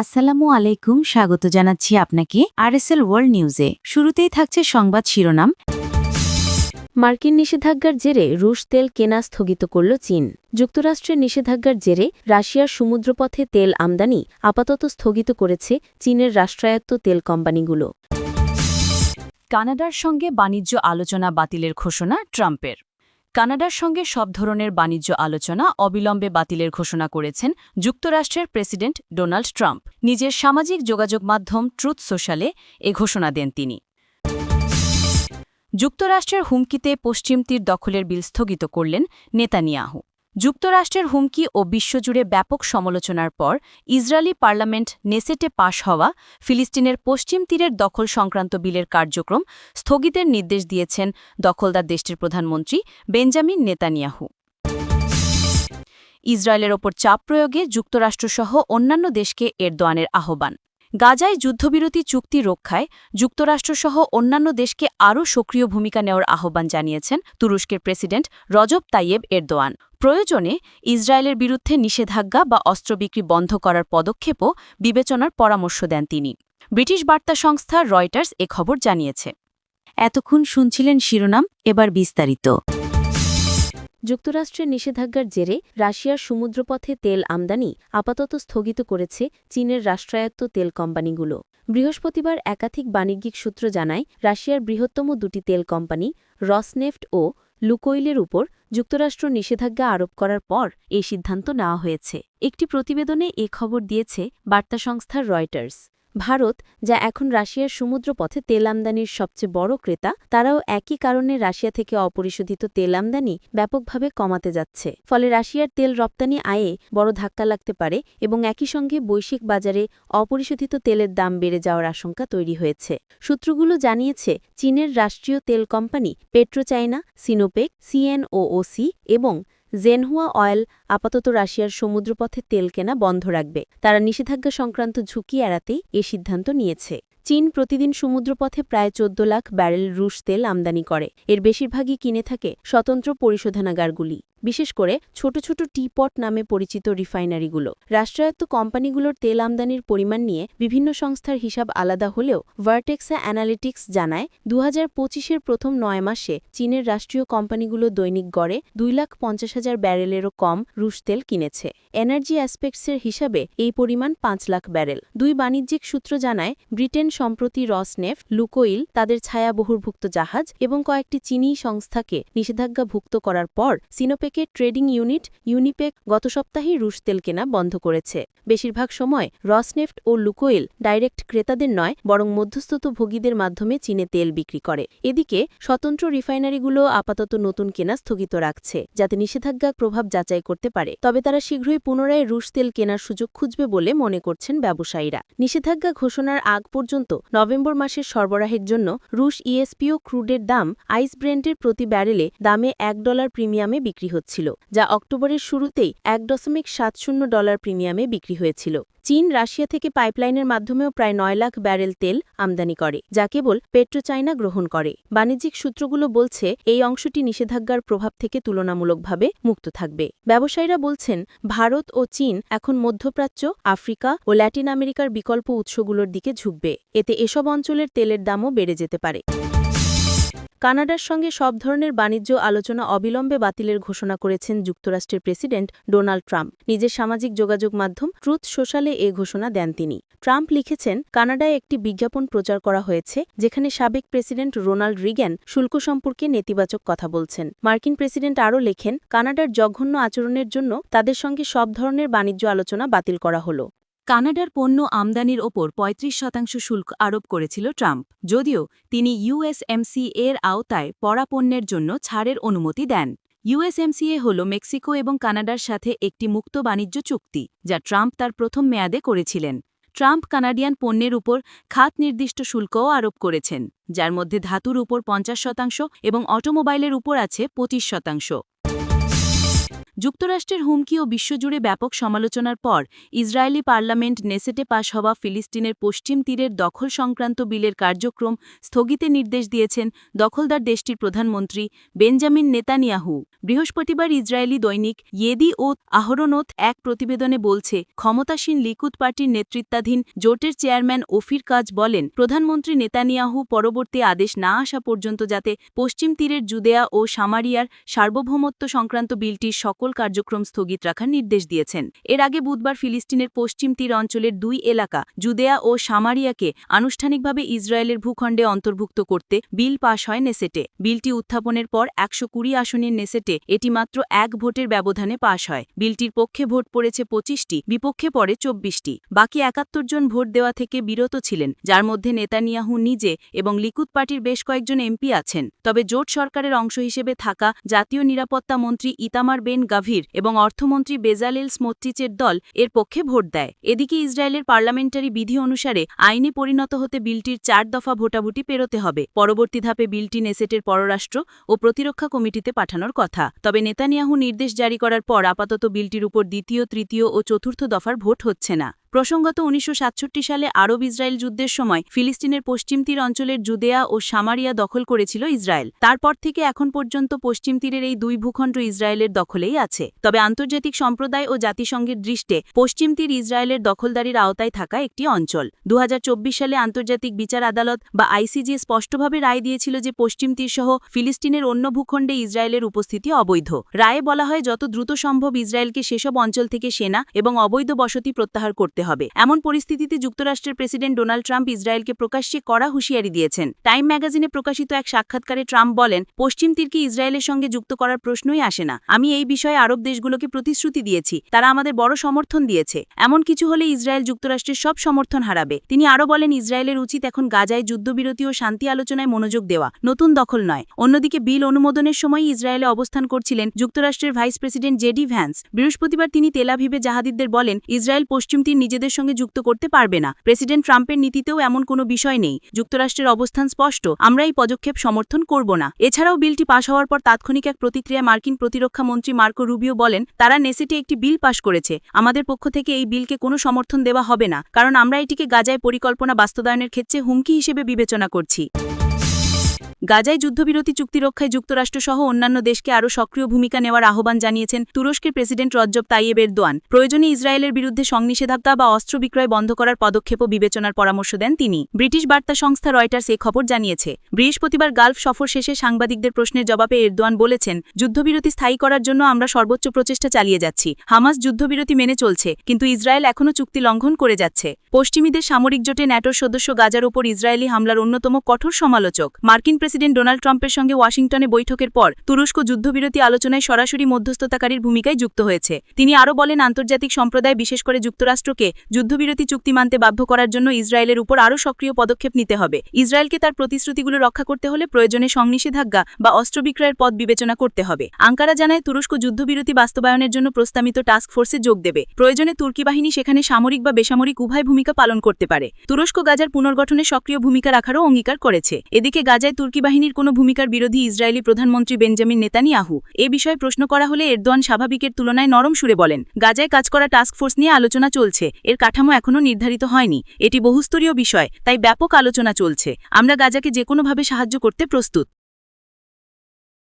আসসালামু আলাইকুম, স্বাগত জানাচ্ছি আপনাকে আরএসএল ওয়ার্ল্ড নিউজে। শুরুতেই থাকছে সংবাদ শিরোনাম। মার্কিন নিষেধাজ্ঞার জেরে রুশ তেল কেনা স্থগিত করল চীন। যুক্তরাষ্ট্রের নিষেধাজ্ঞার জেরে রাশিয়ার সমুদ্রপথে তেল আমদানি আপাতত স্থগিত করেছে চীনের রাষ্ট্রায়ত্ত তেল কোম্পানিগুলো। কানাডার সঙ্গে বাণিজ্য আলোচনা বাতিলের ঘোষণা ট্রাম্পের। কানাডার সঙ্গে সব ধরনের বাণিজ্য আলোচনা অবিলম্বে বাতিলের ঘোষণা করেছেন যুক্তরাষ্ট্রের প্রেসিডেন্ট ডোনাল্ড ট্রাম্প। নিজের সামাজিক যোগাযোগ মাধ্যম ট্রুথ সোশ্যালে এ ঘোষণা দেন তিনি। যুক্তরাষ্ট্রের হুমকিতে পশ্চিম তীর দখলের বিল স্থগিত করলেন নেতানিয়াহু। যুক্তরাষ্ট্রের হুমকি ও বিশ্বজুড়ে ব্যাপক সমালোচনার পর ইসরায়েলি পার্লামেন্ট নেসেটে পাশ হওয়া ফিলিস্তিনের পশ্চিম তীরের দখল সংক্রান্ত বিলের কার্যক্রম স্থগিতের নির্দেশ দিয়েছেন দখলদার দেশটির প্রধানমন্ত্রী বেঞ্জামিন নেতানিয়াহু। ইসরায়েলের ওপর চাপ প্রয়োগে যুক্তরাষ্ট্রসহ অন্যান্য দেশকে এরদোয়ানের আহ্বান। গাজায় যুদ্ধবিরতি চুক্তি রক্ষায় যুক্তরাষ্ট্রসহ অন্যান্য দেশকে আরও সক্রিয় ভূমিকা নেওয়ার আহ্বান জানিয়েছেন তুরস্কের প্রেসিডেন্ট রজব তাইয়েব এরদোয়ান। প্রয়োজনে ইসরায়েলের বিরুদ্ধে নিষেধাজ্ঞা বা অস্ত্র বিক্রি বন্ধ করার পদক্ষেপও বিবেচনার পরামর্শ দেন তিনি। ব্রিটিশ বার্তা সংস্থা রয়টার্স এ খবর জানিয়েছে। এতক্ষণ শুনছিলেন শিরোনাম, এবার বিস্তারিত। যুক্তরাষ্ট্রের নিষেধাজ্ঞার জেরে রাশিয়ার সমুদ্রপথে তেল আমদানি আপাতত স্থগিত করেছে চীনের রাষ্ট্রায়ত্ত তেল কোম্পানিগুলো। বৃহস্পতিবার একাধিক বাণিজ্যিক সূত্র জানায়, রাশিয়ার বৃহত্তম দুটি তেল কোম্পানি, রসনেফট ও লুকোইলের উপর যুক্তরাষ্ট্র নিষেধাজ্ঞা আরোপ করার পর এই সিদ্ধান্ত নেওয়া হয়েছে। একটি প্রতিবেদনে এ খবর দিয়েছে বার্তা সংস্থা রয়টার্স। ভারত, যা এখন রাশিয়ার সমুদ্রপথে তেল আমদানির সবচেয়ে বড় ক্রেতা, তারাও একই কারণে রাশিয়া থেকে অপরিশোধিত তেল আমদানি ব্যাপকভাবে কমাতে যাচ্ছে। ফলে রাশিয়ার তেল রপ্তানি আয়ে বড় ধাক্কা লাগতে পারে এবং একই সঙ্গে বৈশ্বিক বাজারে অপরিশোধিত তেলের দাম বেড়ে যাওয়ার আশঙ্কা তৈরি হয়েছে। সূত্রগুলো জানিয়েছে, চীনের রাষ্ট্রীয় তেল কোম্পানি পেট্রোচাইনা, সিনোপেক, সিএনওওসি এবং জেনহুয়া অয়েল আপাতত রাশিয়ার সমুদ্রপথে তেল কেনা বন্ধ রাখবে। তারা নিষেধাজ্ঞা সংক্রান্ত ঝুঁকি এড়াতেই এ সিদ্ধান্ত নিয়েছে। চীন প্রতিদিন সমুদ্রপথে প্রায় চোদ্দ লাখ ব্যারেল রুশ তেল আমদানি করে। এর বেশিরভাগই কিনে থাকে স্বতন্ত্র পরিশোধনাগারগুলি। বিশেষ করে ছোট ছোট টিপট নামে পরিচিত রিফাইনারিগুলো। রাষ্ট্রায়ত্ত কোম্পানিগুলোর তেল আমদানির পরিমাণ নিয়ে বিভিন্ন সংস্থার হিসাব আলাদা হলেও ভার্টেক্সা অ্যানালিটিক্স জানায় দু হাজার পঁচিশের প্রথম নয় মাসে চীনের রাষ্ট্রীয় কোম্পানিগুলো দৈনিক গড়ে দুই লাখ পঞ্চাশ হাজার ব্যারেলেরও কম রুশ তেল কিনেছে। এনার্জি অ্যাসপেক্টসের হিসাবে এই পরিমাণ পাঁচ লাখ ব্যারেল। দুই বাণিজ্যিক সূত্র জানায়, ব্রিটেন সম্প্রতি রসনেফ, লুকোইল, তাদের ছায়াবহুর্ভুক্ত জাহাজ এবং কয়েকটি চীনী সংস্থাকে নিষেধাজ্ঞাভুক্ত করার পর সিনোপেকের ট্রেডিং ইউনিট ইউনিপেক গত সপ্তাহেই রুশ তেল কেনা বন্ধ করেছে। বেশিরভাগ সময় রসনেফট ও লুকোইল ডাইরেক্ট ক্রেতাদের নয়, বরং মধ্যস্থত ভোগীদের মাধ্যমে চীনে তেল বিক্রি করে। এদিকে স্বতন্ত্র রিফাইনারিগুলো আপাতত নতুন কেনা স্থগিত রাখছে, যাতে নিষেধাজ্ঞা প্রভাব যাচাই করতে পারে। তবে তারা শীঘ্রই পুনরায় রুশ তেল কেনার সুযোগ খুঁজবে বলে মনে করছেন ব্যবসায়ীরা। নিষেধাজ্ঞা ঘোষণার আগ পর্যন্ত নভেম্বর মাসের সরবরাহের জন্য রুশ ইএসপিও ক্রুডের দাম আইস ব্রেন্টের প্রতি ব্যারেলে দামে এক ডলার প্রিমিয়ামে বিক্রি হচ্ছিল, যা অক্টোবরের শুরুতেই এক দশমিক সাত শূন্য ডলার প্রিমিয়ামে বিক্রি হয়েছিল। চীন রাশিয়া থেকে পাইপলাইনের মাধ্যমেও প্রায় নয় লাখ ব্যারেল তেল আমদানি করে, যা কেবল পেট্রোচাইনা গ্রহণ করে। বাণিজ্যিক সূত্রগুলো বলছে, এই অংশটি নিষেধাজ্ঞার প্রভাব থেকে তুলনামূলকভাবে মুক্ত থাকবে। ব্যবসায়ীরা বলছেন, ভারত ও চীন এখন মধ্যপ্রাচ্য, আফ্রিকা ও ল্যাটিন আমেরিকার বিকল্প উৎসগুলোর দিকে ঝুঁকবে। এতে এসব অঞ্চলের তেলের দামও বেড়ে যেতে পারে। কানাডার সঙ্গে সব ধরনের বাণিজ্য আলোচনা অবিলম্বে বাতিলের ঘোষণা করেছেন যুক্তরাষ্ট্রের প্রেসিডেন্ট ডোনাল্ড ট্রাম্প। নিজের সামাজিক যোগাযোগ মাধ্যম ট্রুথ সোশ্যালে এ ঘোষণা দেন তিনি। ট্রাম্প লিখেছেন, কানাডায় একটি বিজ্ঞাপন প্রচার করা হয়েছে, যেখানে সাবেক প্রেসিডেন্ট রোনাল্ড রিগ্যান শুল্ক সম্পর্কে নেতিবাচক কথা বলছেন। মার্কিন প্রেসিডেন্ট আরও লেখেন, কানাডার জঘন্য আচরণের জন্য তাদের সঙ্গে সব ধরনের বাণিজ্য আলোচনা বাতিল করা হলো। কানাডার পণ্য আমদানির ওপর ৩৫ শতাংশ শুল্ক আরোপ করেছিল ট্রাম্প, যদিও তিনি ইউএসএমসি এর আওতায় পড়া পণ্যের জন্য ছাড়ের অনুমতি দেন। ইউএসএমসিএ হল মেক্সিকো এবং কানাডার সাথে একটি মুক্ত বাণিজ্য চুক্তি, যা ট্রাম্প তার প্রথম মেয়াদে করেছিলেন। ট্রাম্প কানাডিয়ান পণ্যের উপর খাত নির্দিষ্ট শুল্কও আরোপ করেছেন, যার মধ্যে ধাতুর উপর পঞ্চাশ শতাংশ এবং অটোমোবাইলের উপর আছে পঁচিশ শতাংশ। যুক্তরাষ্ট্রের হুমকি ও বিশ্বজুড়ে ব্যাপক সমালোচনার পর ইসরায়েলি পার্লামেন্ট নেসেটে পাশ হওয়া ফিলিস্তিনের পশ্চিম তীরের দখল সংক্রান্ত বিলের কার্যক্রম স্থগিতের নির্দেশ দিয়েছেন দখলদার দেশটির প্রধানমন্ত্রী বেঞ্জামিন নেতানিয়াহু। বৃহস্পতিবার ইসরায়েলি দৈনিক ইয়েদি ও আহরনোথ এক প্রতিবেদনে বলছে, ক্ষমতাসীন লিকুদ পার্টির নেতৃত্বাধীন জোটের চেয়ারম্যান ওফির কাজ বলেন, প্রধানমন্ত্রী নেতানিয়াহু পরবর্তী আদেশ না আসা পর্যন্ত যাতে পশ্চিম তীরের জুদেয়া ও সামারিয়ার সার্বভৌমত্ব সংক্রান্ত বিলটির সকল কার্যক্রম স্থগিত রাখার নির্দেশ দিয়েছেন। এর আগে বুধবার ফিলিস্তিনের পশ্চিম তীর অঞ্চলের দুই এলাকা, জুদেয়া ও সামারিয়াকে আনুষ্ঠানিকভাবে ইসরায়েলের ভূখণ্ডে অন্তর্ভুক্ত করতে বিল পাশ হয় নেসেটে। বিলটি উত্থাপনের পর একশো কুড়ি আসনের নেসেটে এটি মাত্র এক ভোটের ব্যবধানে পাশ হয়। বিলটির পক্ষে ভোট পড়েছে পঁচিশটি, বিপক্ষে পড়ে চব্বিশটি। বাকি একাত্তর জন ভোট দেওয়া থেকে বিরত ছিলেন, যার মধ্যে নেতানিয়াহু নিজে এবং লিকুদ পার্টির বেশ কয়েকজন এমপি আছেন। তবে জোট সরকারের অংশ হিসেবে থাকা জাতীয় নিরাপত্তা মন্ত্রী ইতামার বেন গাভীর এবং অর্থমন্ত্রী বেজালেল স্মোত্রিচের দল এর পক্ষে ভোট দেয়। এদিকে ইসরায়েলের পার্লামেন্টারি বিধি অনুসারে আইনে পরিণত হতে বিলটির চার দফা ভোটাভুটি পেরোতে হবে। পরবর্তী ধাপে বিলটি নেসেটের পররাষ্ট্র ও প্রতিরক্ষা কমিটিতে পাঠানোর কথা। তবে নেতানিয়াহু নির্দেশ জারি করার পর আপাতত বিলটির উপর দ্বিতীয়, তৃতীয় ও চতুর্থ দফার ভোট হচ্ছে না। প্রসঙ্গত উনিশশো সাতষট্টি সালে আরব ইসরায়েল যুদ্ধের সময় ফিলিস্তিনের পশ্চিম তীর অঞ্চলের জুদেয়া ও সামারিয়া দখল করেছিল ইসরায়েল। তারপর থেকে এখন পর্যন্ত পশ্চিম তীরের এই দুই ভূখণ্ড ইসরায়েলের দখলেই আছে। তবে আন্তর্জাতিক সম্প্রদায় ও জাতিসংঘের দৃষ্টে পশ্চিম তীর ইসরায়েলের দখলদারির আওতায় থাকা একটি অঞ্চল। দু হাজার চব্বিশ সালে আন্তর্জাতিক বিচার আদালত বা আইসিজি স্পষ্টভাবে রায় দিয়েছিল যে পশ্চিম তীর সহ ফিলিস্তিনের অন্য ভূখণ্ডে ইসরায়েলের উপস্থিতি অবৈধ। রায়ে বলা হয়, যত দ্রুত সম্ভব ইসরায়েলকে সেসব অঞ্চল থেকে সেনা এবং অবৈধ বসতি প্রত্যাহার করতে হবে। এমন পরিস্থিতিতে যুক্তরাষ্ট্রের প্রেসিডেন্ট ডোনাল্ড ট্রাম্প ইসরায়েলকে প্রকাশ্যে কড়া হুঁশিয়ারি দিয়েছেন। টাইম ম্যাগাজিনে প্রকাশিত এক সাক্ষাৎকারে ট্রাম্প বলেন, পশ্চিম তীরকে ইসরায়েলের সঙ্গে যুক্ত করার প্রশ্নই আসে না। আমি এই বিষয়ে আরব দেশগুলোকে প্রতিশ্রুতি দিয়েছি। তারা আমাদের বড় সমর্থন দিয়েছে। এমন কিছু হলে ইসরায়েল যুক্তরাষ্ট্রের সব সমর্থন হারাবে। তিনি আরও বলেন, ইসরায়েলের উচিত এখন গাজায় যুদ্ধবিরতি ও শান্তি আলোচনায় মনোযোগ দেওয়া। নতুন দখল নয়। অন্যদিকে বিল অনুমোদনের সময় ইসরায়েলে অবস্থান করছিলেন যুক্তরাষ্ট্রের ভাইস প্রেসিডেন্ট জেডি ভ্যান্স। বৃহস্পতিবার তিনি তেলাভিভে জাহাদিদদের বলেন, ইসরায়েল পশ্চিম তীর নিজেদের সঙ্গে যুক্ত করতে পারবে না। প্রেসিডেন্ট ট্রাম্পের নীতিতেও এমন কোনো বিষয় নেই। যুক্তরাষ্ট্রের অবস্থান স্পষ্ট, আমরা এই পদক্ষেপ সমর্থন করব না। এছাড়াও বিলটি পাশ হওয়ার পর তাৎক্ষণিক এক প্রতিক্রিয়া মার্কিন প্রতিরক্ষা মন্ত্রী মার্কো রুবিও বলেন, তারা নেসেটে একটি বিল পাশ করেছে। আমাদের পক্ষ থেকে এই বিলকে কোনো সমর্থন দেওয়া হবে না, কারণ আমরা এটিকে গাজায় পরিকল্পনা বাস্তবায়নের ক্ষেত্রে হুমকি হিসেবে বিবেচনা করছি। গাজায় যুদ্ধবিরতি চুক্তি রক্ষায় যুক্তরাষ্ট্রসহ অন্যান্য দেশকে আরও সক্রিয় ভূমিকা নেওয়ার আহ্বান জানিয়েছেন তুরস্কের প্রেসিডেন্ট রজ্জব তাইয়েব এরদোয়ান। প্রয়োজনে ইসরায়েলের বিরুদ্ধে সংনিষেধাজ্ঞা বা অস্ত্র বিক্রয় বন্ধ করার পদক্ষেপও বিবেচনার পরামর্শ দেন তিনি। ব্রিটিশ বার্তা সংস্থা রয়টার্স এ খবর জানিয়েছে, বৃহস্পতিবার গালফ সফর শেষে সাংবাদিকদের প্রশ্নের জবাবে এরদোয়ান বলেছেন, যুদ্ধবিরতি স্থায়ী করার জন্য আমরা সর্বোচ্চ প্রচেষ্টা চালিয়ে যাচ্ছি, হামাস যুদ্ধবিরতি মেনে চলছে, কিন্তু ইসরায়েল এখনও চুক্তি লঙ্ঘন করে যাচ্ছে। পশ্চিমীদের সামরিক জোটে ন্যাটোর সদস্য গাজার ওপর ইসরায়েলি হামলার অন্যতম কঠোর সমালোচক। মার্কিন প্রেসিডেন্ট ডোনাল্ড ট্রাম্পের সঙ্গে ওয়াশিংটনে বৈঠকের পর তুরস্ক যুদ্ধবিরতি আলোচনায় সরাসরি মধ্যস্থতাকারীর ভূমিকায় যুক্ত হয়েছে। তিনি আরও বলেন, আন্তর্জাতিক সম্প্রদায়, বিশেষ করে যুক্তরাষ্ট্রকে যুদ্ধবিরতি চুক্তি মানতে বাধ্য করার জন্য ইসরায়েলের উপর আরও সক্রিয় পদক্ষেপ নিতে হবে। ইসরায়েলকে তার প্রতিশ্রুতিগুলো রক্ষা করতে হলে প্রয়োজনে সংনিষেধাজ্ঞা বা অস্ত্র বিক্রয়ের পথ বিবেচনা করতে হবে। আঙ্কারা জানায়, তুরস্ক যুদ্ধবিরতি বাস্তবায়নের জন্য প্রস্তাবিত টাস্ক ফোর্সে যোগ দেবে। প্রয়োজনে তুর্কি বাহিনী সেখানে সামরিক বা বেসামরিক উভয় ভূমিকা পালন করতে পারে। তুরস্ক গাজার পুনর্গঠনে সক্রিয় ভূমিকা রাখারও অঙ্গীকার করেছে। এদিকে গাজায় তুর্কি বাহিনীর কোনো ভূমিকার বিরোধী ইসরায়েলি প্রধানমন্ত্রী বেঞ্জামিন নেতানিয়াহু। এ বিষয়ে প্রশ্ন করা হলে এরদোয়ান স্বাভাবিকের তুলনায় নরম সুরে বলেন, গাজায় কাজ করা টাস্ক ফোর্স নিয়ে আলোচনা চলছে। এর কাঠামো এখনও নির্ধারিত হয়নি। এটি বহুস্তরীয় বিষয়, তাই ব্যাপক আলোচনা চলছে। আমরা গাজাকে যে কোনোভাবে সাহায্য করতে প্রস্তুত।